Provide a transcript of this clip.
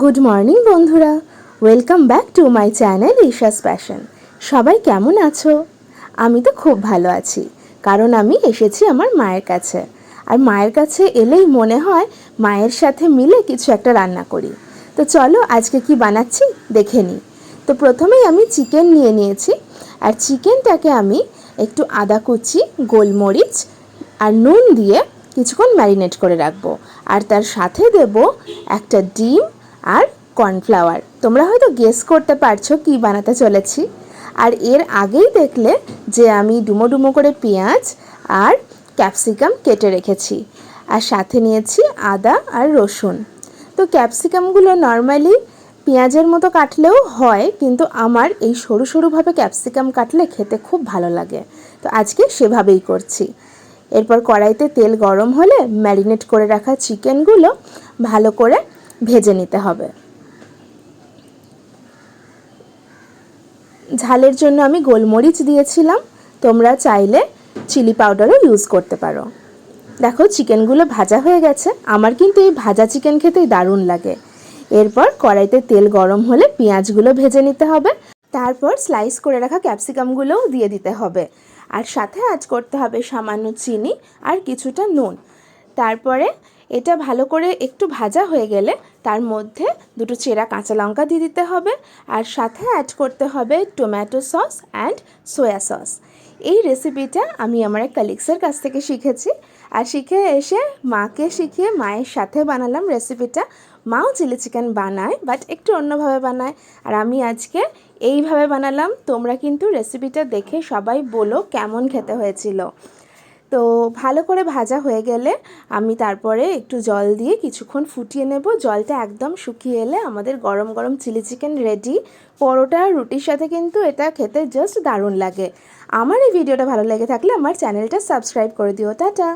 Good morning বন্ধুরা। Welcome back to my channel Isha's passion সবাই কেমন আছো? আমি তো খুব ভালো আছি, কারণ আমি এসেছি আমার মায়ের কাছে। আর মায়ের কাছে এলেই মনে হয় মায়ের সাথে মিলে কিছু একটা রান্না করি। তো চলো আজকে কি বানাচ্ছি দেখে নিই। তো প্রথমেই আমি চিকেন নিয়ে নিয়েছি। আর চিকেনটাকে আমি একটু আদা কুচি, গোলমরিচ আর নুন দিয়ে কিছুক্ষণ ম্যারিনেট করে রাখব। আর তার সাথে দেব একটা ডিম আর কর্নফ্লাওয়ার। তোমরা হয়তো গেস করতে পারছ কি বানাতে চলেছি। আর এর আগেই দেখলে যে আমি ডুমো ডুমো করে পেঁয়াজ আর ক্যাপসিকাম কেটে রেখেছি। আর সাথে নিয়েছি আদা আর রসুন। তো ক্যাপসিকামগুলো নর্মালি পেঁয়াজের মতো কাটলেও হয়, কিন্তু আমার এই সরু সরুভাবে ক্যাপসিকাম কাটলে খেতে খুব ভালো লাগে। তো আজকে সেভাবেই করছি। এরপর কড়াইতে তেল গরম হলে ম্যারিনেট করে রাখা চিকেনগুলো ভালো করে ভেজে নিতে হবে। ঝালের জন্য আমি গোলমরিচ দিয়েছিলাম। তোমরা চাইলে চিলি পাউডারও ইউজ করতে পারো। দেখো, চিকেনগুলো ভাজা হয়ে গেছে। আমার কিন্তু এই ভাজা চিকেন খেতেই দারুণ লাগে। এরপর কড়াইতে তেল গরম হলে পেঁয়াজগুলো ভেজে নিতে হবে। তারপর স্লাইস করে রাখা ক্যাপসিকামগুলোও দিয়ে দিতে হবে। আর সাথে আজ করতে হবে সামান্য চিনি আর কিছুটা নুন। তারপরে এটা ভালো করে একটু ভাজা হয়ে গেলে তার মধ্যে দুটো চেরা কাঁচা লঙ্কা দিয়ে দিতে হবে আর সাথে অ্যাড করতে হবে tomato sauce and soya sauce এই রেসিপিটা আমি আমার এক কালিক্সের কাছ থেকে শিখেছি আর শিখে এসে মাকে শিখিয়ে মায়ের সাথে বানালাম রেসিপিটা মাও চিলি চিকেন বানায় বাট একটু অন্যভাবে বানায়। আর আমি আজকে এইভাবে বানালাম, তোমরা কিন্তু রেসিপিটা দেখে সবাই বলো কেমন খেতে হয়েছিল। তো ভালো করে ভাজা হয়ে গেলে আমি তারপরে একটু জল দিয়ে কিছুক্ষণ ফুটিয়ে নেব। জলটা একদম শুকিয়ে এলে আমাদের গরম গরম চিলি চিকেন রেডি। পরোটা রুটির সাথে কিন্তু এটা খেতে জাস্ট দারুণ লাগে। আমার এই ভিডিওটা ভালো লেগে থাকলে আমার চ্যানেলটা সাবস্ক্রাইব করে দিও। টাটা।